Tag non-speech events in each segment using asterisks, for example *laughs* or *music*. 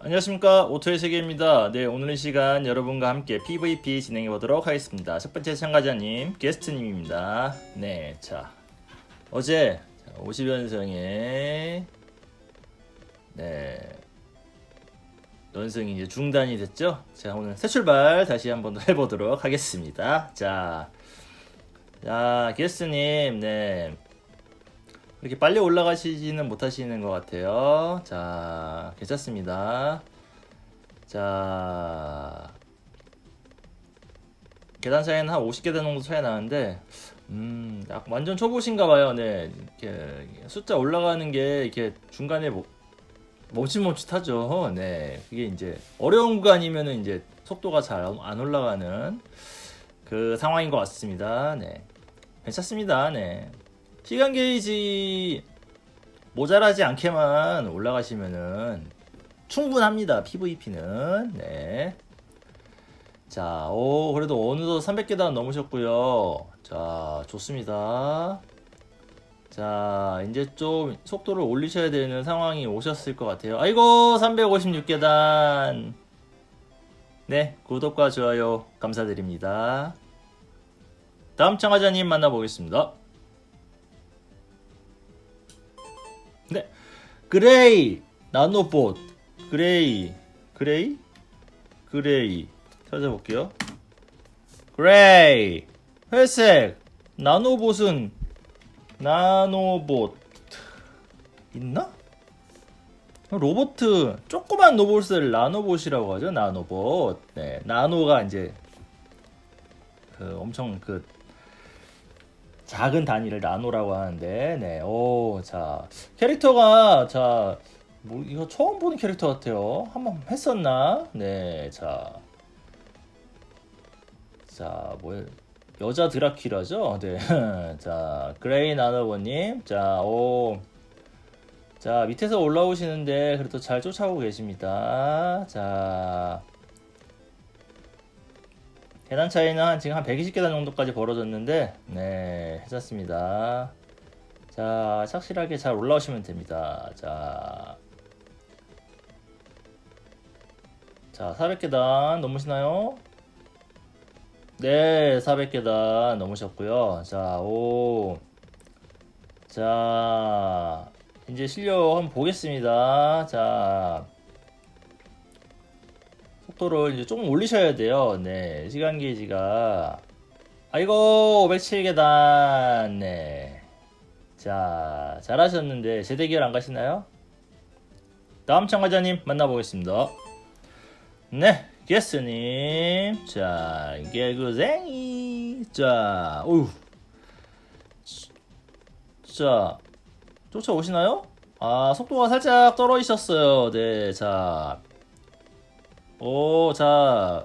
안녕하십니까 오토의 세계입니다. 네 오늘 이 시간 여러분과 함께 PVP 진행해 보도록 하겠습니다. 첫 번째 참가자님 게스트님입니다. 네자 어제 50연승에 네 연승이 이제 중단이 됐죠. 자 오늘 새 출발 다시 한번 더 해보도록 하겠습니다. 자, 자 게스트님 네 이렇게 빨리 올라가시지는 못하시는 것 같아요. 자, 괜찮습니다. 자, 계단 차이는 한 50계단 정도 차이 나는데, 음, 약 완전 초보신가 봐요. 네, 이렇게 숫자 올라가는 게 이렇게 중간에 뭐, 멈칫멈칫하죠. 네, 그게 이제 어려운 구간이면은 이제 속도가 잘 안 올라가는 그 상황인 것 같습니다. 네, 괜찮습니다. 네. 시간 게이지 모자라지 않게만 올라가시면은 충분합니다. PVP는. 네. 자, 오, 그래도 어느덧 300계단 넘으셨고요. 자, 좋습니다. 자, 이제 좀 속도를 올리셔야 되는 상황이 오셨을 것 같아요. 아이고, 356계단. 네, 구독과 좋아요 감사드립니다. 다음 참가자님 만나보겠습니다. 그레이 나노봇 그레이 그레이 그레이 찾아볼게요. 그레이 회색 나노봇은 나노봇 있나? 로봇 조그만 로봇을 나노봇이라고 하죠. 나노봇. 네, 나노가 이제 그 엄청 그 작은 단위를 나노라고 하는데, 네, 오, 자, 캐릭터가, 자, 뭐, 이거 처음 보는 캐릭터 같아요. 한번 했었나? 네, 자. 자, 뭐, 여자 드라큘라죠? 네. *laughs* 자, 그레이 나노버님. 자, 오. 자, 밑에서 올라오시는데, 그래도 잘 쫓아오고 계십니다. 자. 계단 차이는 한 지금 한 120계단 정도까지 벌어졌는데 네 괜찮습니다. 자 착실하게 잘 올라오시면 됩니다. 자, 자 400계단 넘으시나요? 네 400계단 넘으셨고요. 자오. 자 이제 실력 한번 보겠습니다. 자 속도를 이제 조금 올리셔야 돼요. 네, 시간 게이지가 아이고 507계단 네. 자, 잘하셨는데 재대결 안 가시나요? 다음 참가자님 만나보겠습니다. 네, 게스님. 자, 개구쟁이. 자, 어휴. 자, 쫓아오시나요? 아, 속도가 살짝 떨어지셨어요. 네, 자. 오, 자,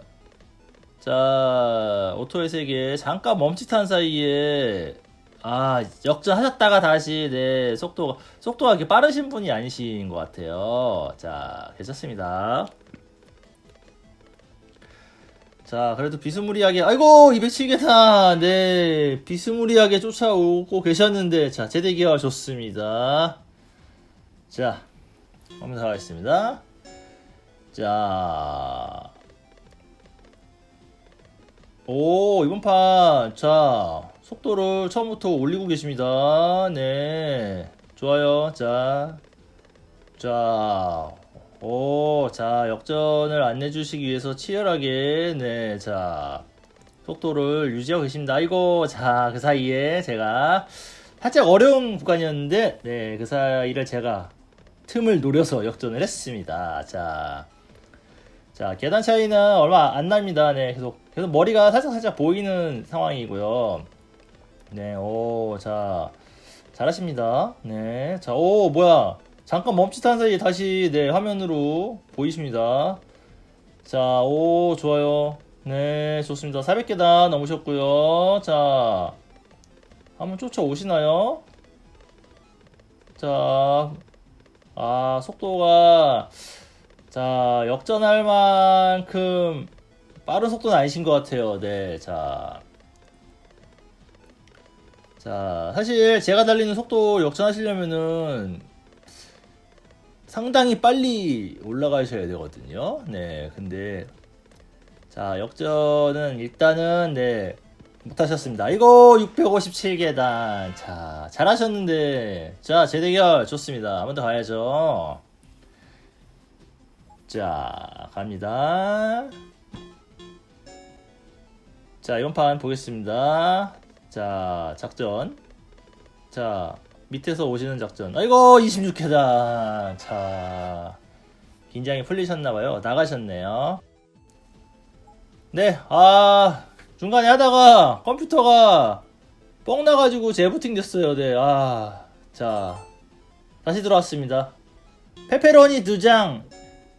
자, 오토의 세계 잠깐 멈칫한 사이에 아 역전하셨다가 다시 네 속도 속도가 이렇게 빠르신 분이 아니신 것 같아요. 자, 괜찮습니다. 자, 그래도 비스무리하게 아이고 207계단 네 비스무리하게 쫓아오고 계셨는데 자 재대기가 좋습니다. 자, 한번 가겠습니다. 자. 오, 이번 판. 자, 속도를 처음부터 올리고 계십니다. 네. 좋아요. 자. 자. 오, 자, 역전을 안 내 주시기 위해서 치열하게, 네, 자, 속도를 유지하고 계십니다. 아이고, 자, 그 사이에 제가 살짝 어려운 구간이었는데, 네, 그 사이를 제가 틈을 노려서 역전을 했습니다. 자, 자, 계단 차이는 얼마 안 납니다. 네, 계속, 계속 머리가 살짝 살짝 보이는 상황이고요. 네, 오, 자, 잘하십니다. 네, 자, 오, 뭐야. 잠깐 멈칫한 사이에 다시, 네, 화면으로 보이십니다. 자, 오, 좋아요. 네, 좋습니다. 400계단 넘으셨고요. 자, 한번 쫓아오시나요? 자, 아, 속도가, 자, 역전할 만큼 빠른 속도는 아니신 것 같아요. 네, 자. 자, 사실 제가 달리는 속도 역전하시려면은 상당히 빨리 올라가셔야 되거든요. 네, 근데 자 역전은 일단은 네 못하셨습니다. 이거 657계단. 자 잘하셨는데 자 재대결 좋습니다. 한 번 더 가야죠. 자 갑니다. 자 이번 판 보겠습니다. 자 작전. 자 밑에서 오시는 작전. 아이고 26계단. 자 긴장이 풀리셨나봐요. 나가셨네요. 네, 아 중간에 하다가 컴퓨터가 뻥 나가지고 재부팅 됐어요. 네, 아, 자 다시 들어왔습니다. 페페로니 두장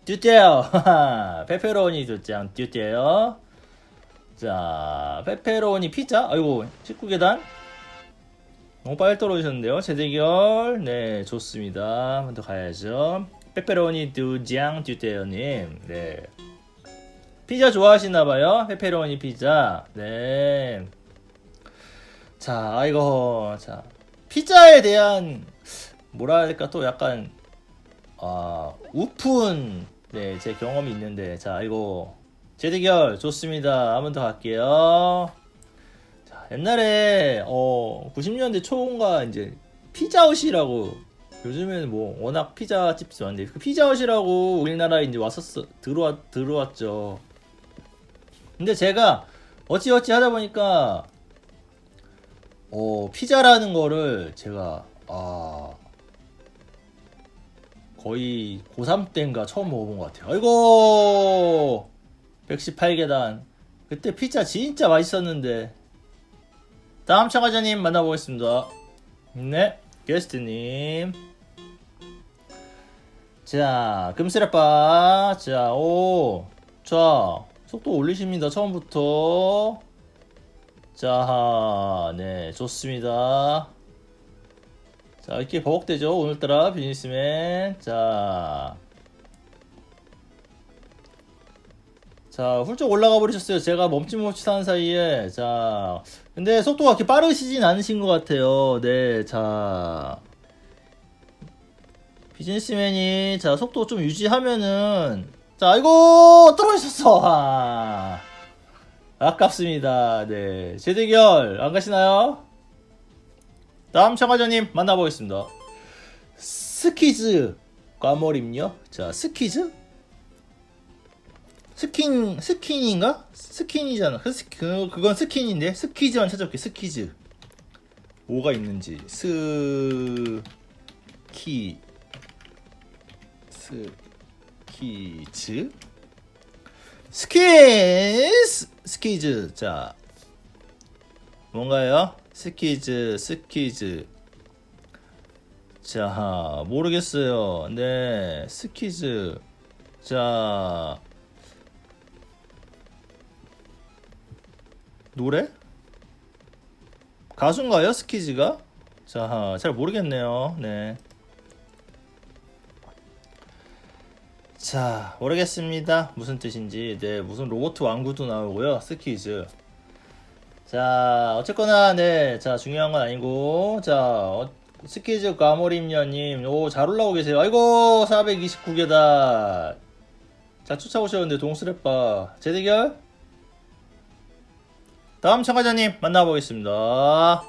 듀떼요. *laughs* 페페로니 두장 듀떼요. 자, 페페로니 피자. 아이고 19계단. 너무 빨리 떨어지셨는데요. 재대결. 네, 좋습니다. 한 번 더 가야죠. 페페로니 두장 듀떼요님. 네. 피자 좋아하시나봐요. 페페로니 피자. 네. 자, 아이고. 자. 피자에 대한, 뭐라 해야 될까, 또 약간, 아, 우픈, 네, 제 경험이 있는데. 자, 아이고. 재대결 좋습니다. 한번 더 갈게요. 자, 옛날에, 어, 90년대 초인가, 이제, 피자헛이라고, 요즘에는 뭐, 워낙 피자집이 많은데, 그 피자헛이라고 우리나라에 이제 왔었어, 들어왔, 들어왔죠. 근데 제가 어찌어찌 하다 보니까 어 피자라는 거를 제가 아 거의 고3 때인가 처음 먹어본 것 같아요. 아이고 118계단 그때 피자 진짜 맛있었는데 다음 참가자님 만나보겠습니다. 네 게스트님 자 금스레빠 자 오 자 속도 올리십니다. 처음부터. 자, 네, 좋습니다. 자, 이렇게 버벅대죠. 오늘따라 비즈니스맨. 자. 자, 훌쩍 올라가 버리셨어요. 제가 멈칫멈칫 하는 사이에. 자, 근데 속도가 그렇게 빠르시진 않으신 것 같아요. 네, 자. 비즈니스맨이, 자, 속도 좀 유지하면은, 자, 아이고, 떨어졌어. 아, 아깝습니다. 네. 재대결, 안 가시나요? 다음 참가자님 만나보겠습니다. 스키즈, 과몰입요? 자, 스키즈? 스킨, 스킨인가? 스킨이잖아. 그, 스- 그, 그건 스킨인데? 스키즈만 찾아볼게, 스키즈. 뭐가 있는지. 스, 키, 스, 스키즈 스키즈 스키즈 자 뭔가요? 스키즈 스키즈 자 모르겠어요 네 스키즈 자 노래? 가수인가요 스키즈가? 자 잘 모르겠네요 네 자, 모르겠습니다. 무슨 뜻인지. 네, 무슨 로봇 왕구도 나오고요. 스키즈. 자, 어쨌거나, 네. 자, 중요한 건 아니고. 자, 어, 스키즈 과몰입녀님. 오, 잘 올라오고 계세요. 아이고, 429개다. 자, 쫓아오셨는데, 동스레빠. 재대결? 다음 참가자님 만나보겠습니다.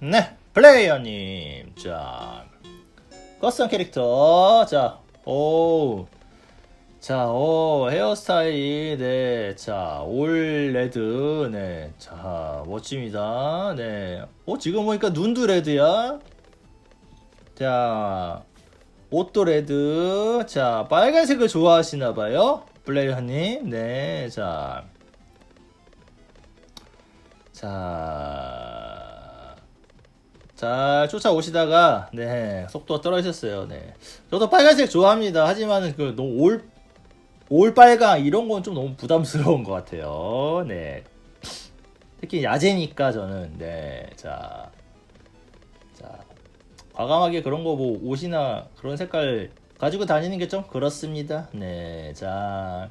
네, 플레이어님. 자, 커스텀 캐릭터. 자, 오. 자, 오, 헤어스타일이, 네, 자, 올 레드, 네, 자, 멋집니다, 네. 어, 지금 보니까 눈도 레드야? 자, 옷도 레드, 자, 빨간색을 좋아하시나봐요? 플레이어님, 네, 자. 자, 잘 쫓아오시다가 네 속도가 떨어졌어요. 네 저도 빨간색 좋아합니다. 하지만은 그 너무 올 올빨강 이런 건 좀 너무 부담스러운 것 같아요. 네 특히 야제니까 저는 네 자 자, 과감하게 그런 거 뭐 옷이나 그런 색깔 가지고 다니는 게 좀 그렇습니다. 네 자.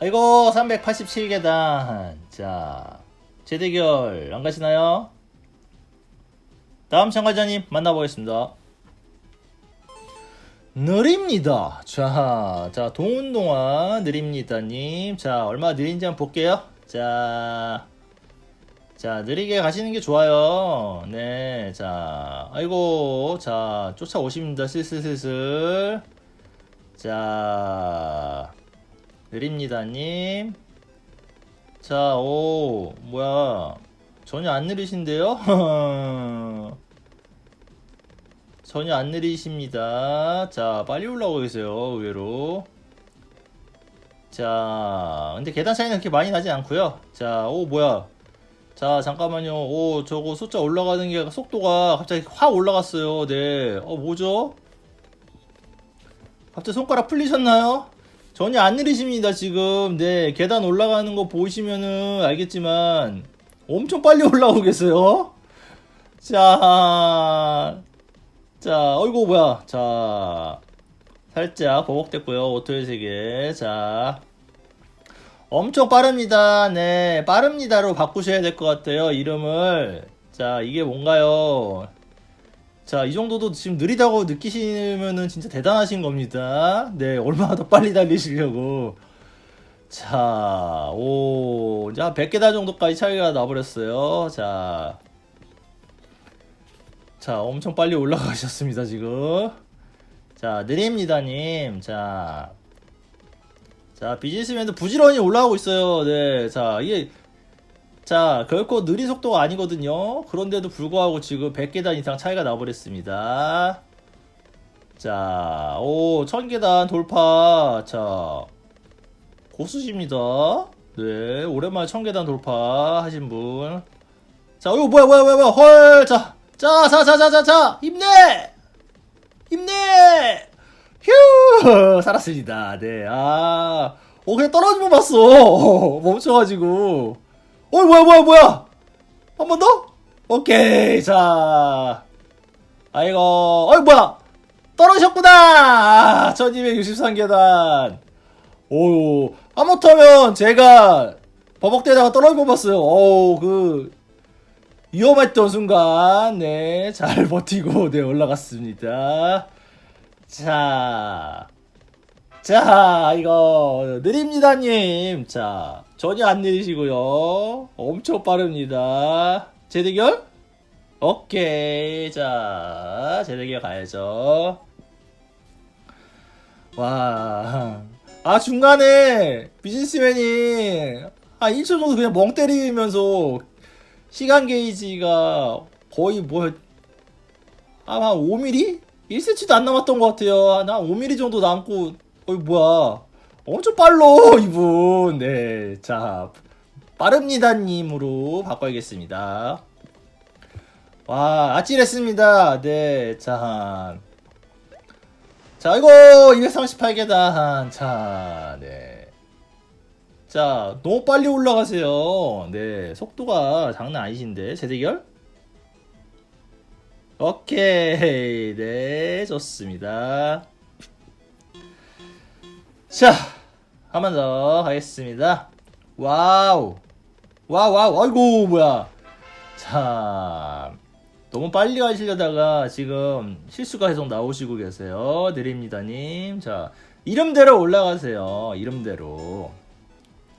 아이고 387계단 자 재대결 안 가시나요? 다음 참가자님 만나보겠습니다. 느립니다. 자, 자, 동운동화 느립니다님. 자, 얼마 느린지 한번 볼게요. 자, 자, 느리게 가시는 게 좋아요. 네, 자, 아이고, 자, 쫓아오십니다. 슬슬슬슬. 자, 느립니다님. 자, 오, 뭐야. 전혀 안 느리신데요? *laughs* 전혀 안 느리십니다. 자, 빨리 올라오고 계세요, 의외로. 자, 근데 계단 차이는 그렇게 많이 나지 않고요. 자, 오, 뭐야. 자, 잠깐만요. 오, 저거 숫자 올라가는 게 속도가 갑자기 확 올라갔어요. 네. 어, 뭐죠? 갑자기 손가락 풀리셨나요? 전혀 안 느리십니다, 지금. 네, 계단 올라가는 거 보시면은 알겠지만 엄청 빨리 *laughs* 올라오고 계세요. 자, 자, 어이구, 뭐야. 자, 살짝 버벅댔고요. 오토의 세계. 자, 엄청 빠릅니다. 네, 빠릅니다로 바꾸셔야 될 것 같아요. 이름을. 자, 이게 뭔가요? 자, 이 정도도 지금 느리다고 느끼시면은 진짜 대단하신 겁니다. 네, 얼마나 더 빨리 달리시려고. 자, 오, 이제 한 100계단 정도까지 차이가 나버렸어요. 자, 자, 엄청 빨리 올라가셨습니다, 지금. 자, 느립니다님. 자, 자, 비즈니스맨도 부지런히 올라가고 있어요. 네, 자, 이게, 자, 결코 느린 속도가 아니거든요. 그런데도 불구하고 지금 100계단 이상 차이가 나버렸습니다. 자, 오, 1000계단 돌파. 자, 고수십니다. 네, 오랜만에 1000계단 돌파 하신 분. 자, 이거 뭐야, 뭐야, 뭐야, 헐, 자, 자, 자, 자, 자, 자, 자, 힘내! 힘내! 휴! 살았습니다. 네, 아. 어, 그냥 떨어지면 봤어. *laughs* 멈춰가지고. 어, 뭐야, 뭐야, 뭐야! 한 번 더? 오케이, 자. 아이고, 어이, 뭐야! 떨어졌구나! 1263계단. 오우, 하마터면 제가 버벅대다가 떨어져 봤어요. 어우, 그, 위험했던 순간, 네, 잘 *laughs* 버티고, 네, 올라갔습니다. 자, 자, 이거, 느립니다님. 자, 전혀 안 느리시고요. 엄청 빠릅니다. 재대결? 오케이. 자, 재대결 가야죠. 와. 아, 중간에 비즈니스맨이 한 1초 정도 그냥 멍 때리면서 시간 게이지가 거의 뭐, 아마 5mm? 1cm도 안 남았던 것 같아요. 한 5mm 정도 남고, 어이, 뭐야. 엄청 빨로, 이분. 네. 자, 빠릅니다님으로 바꿔야겠습니다. 와, 아찔했습니다. 네. 자, 자, 이거 238계단. 자, 네. 자, 너무 빨리 올라가세요. 네, 속도가 장난 아니신데. 재대결? 오케이. 네, 좋습니다. 자, 한 번 더 하겠습니다. 와우. 와우, 와우. 아이고, 뭐야. 자, 너무 빨리 가시려다가 지금 실수가 계속 나오시고 계세요. 느립니다님. 자, 이름대로 올라가세요. 이름대로.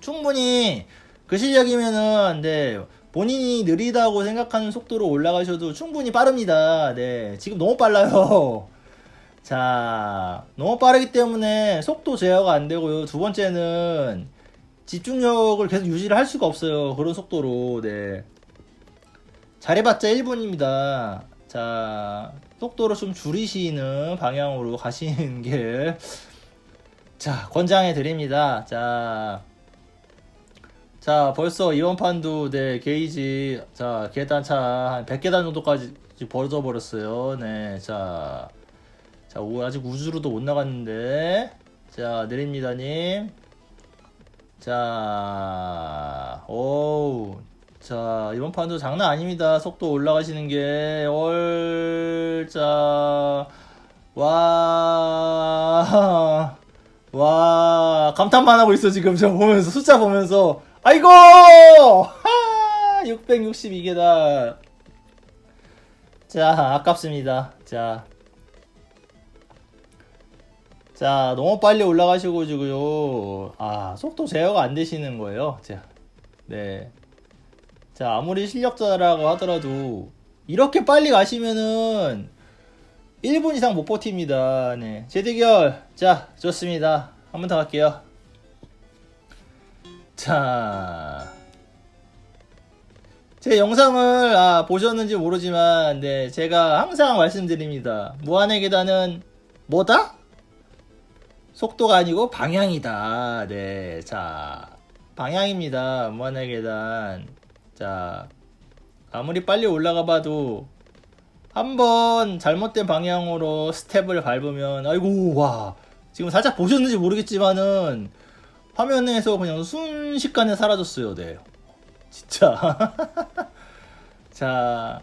충분히 그 실력이면은, 네, 본인이 느리다고 생각하는 속도로 올라가셔도 충분히 빠릅니다. 네, 지금 너무 빨라요. *laughs* 자, 너무 빠르기 때문에 속도 제어가 안 되고요. 두 번째는 집중력을 계속 유지를 할 수가 없어요. 그런 속도로, 네. 잘해봤자 1분입니다. 자, 속도를 좀 줄이시는 방향으로 가시는 게, *laughs* 자, 권장해 드립니다. 자, 자, 벌써 이번 판도, 네, 게이지, 자, 계단 차 한 100계단 정도까지 벌어져 버렸어요. 네, 자, 자, 오, 아직 우주로도 못 나갔는데, 자, 느립니다 님. 자, 오우. 자, 이번 판도 장난 아닙니다. 속도 올라가시는 게, 얼, 자, 와, 와, 감탄만 하고 있어, 지금. 저 보면서, 숫자 보면서. 아이고! 하! 662개다. 자, 아깝습니다. 자. 자, 너무 빨리 올라가시고 지고요. 아, 속도 제어가 안 되시는 거예요. 자, 네. 자, 아무리 실력자라고 하더라도 이렇게 빨리 가시면은 1분 이상 못 버팁니다. 네. 재대결. 자, 좋습니다. 한 번 더 갈게요. 자. 제 영상을 아, 보셨는지 모르지만 네, 제가 항상 말씀드립니다. 무한의 계단은 뭐다? 속도가 아니고 방향이다. 네. 자. 방향입니다. 무한의 계단. 자. 아무리 빨리 올라가 봐도 한번 잘못된 방향으로 스텝을 밟으면 아이고 와 지금 살짝 보셨는지 모르겠지만은 화면에서 그냥 순식간에 사라졌어요 네 진짜 *laughs* 자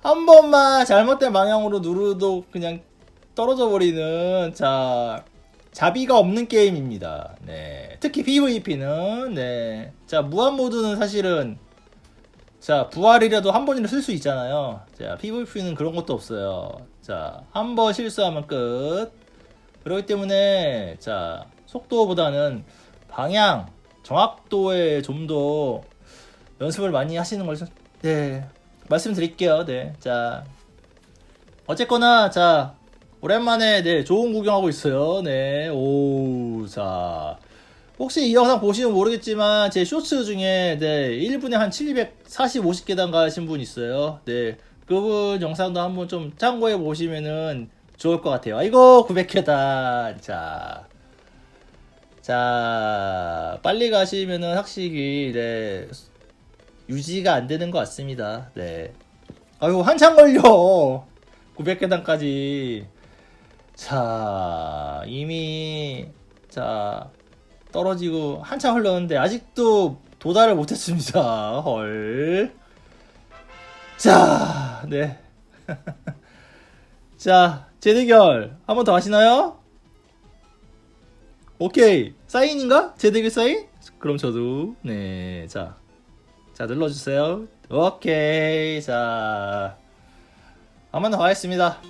한 번만 잘못된 방향으로 누르도 그냥 떨어져 버리는 자 자비가 없는 게임입니다 네 특히 PVP는 네 자 무한 모드는 사실은 자, 부활이라도 한 번이라도 쓸 수 있잖아요. 자, PVP는 그런 것도 없어요. 자, 한 번 실수하면 끝. 그렇기 때문에, 자, 속도보다는 방향, 정확도에 좀 더 연습을 많이 하시는 걸, 좀- 네, 말씀드릴게요. 네, 자. 어쨌거나, 자, 오랜만에, 네, 좋은 구경하고 있어요. 네, 오, 자. 혹시 이 영상 보시면 모르겠지만 제 쇼츠 중에 네 1분에 한 740, 50계단 가신 분 있어요. 네 그분 영상도 한번 좀 참고해 보시면은 좋을 것 같아요. 아이고 900계단 자. 자 빨리 가시면은 확실히 네 유지가 안 되는 것 같습니다. 네. 아유 한참 걸려 900계단까지 자 이미 자 떨어지고 한참 흘렀는데 아직도 도달을 못했습니다. 헐. 자, 네. *laughs* 자, 재대결 한 번 더 하시나요? 오케이. 사인인가? 재대결 사인? 그럼 저도 네. 자. 자, 눌러 주세요. 오케이. 자. 한번더 하겠습니다.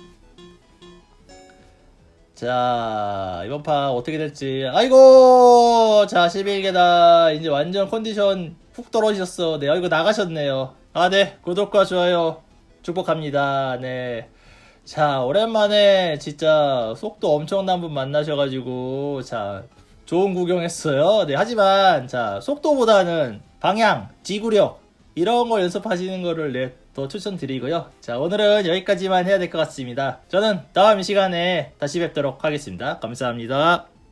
자, 이번 판 어떻게 될지. 아이고! 자, 11개다. 이제 완전 컨디션 훅 떨어지셨어. 네, 아이고, 나가셨네요. 아, 네. 구독과 좋아요 축복합니다. 네. 자, 오랜만에 진짜 속도 엄청난 분 만나셔가지고, 자, 좋은 구경했어요. 네, 하지만, 자, 속도보다는 방향, 지구력, 이런 거 연습하시는 거를 네, 더 추천드리고요. 자, 오늘은 여기까지만 해야 될 것 같습니다. 저는 다음 시간에 다시 뵙도록 하겠습니다. 감사합니다.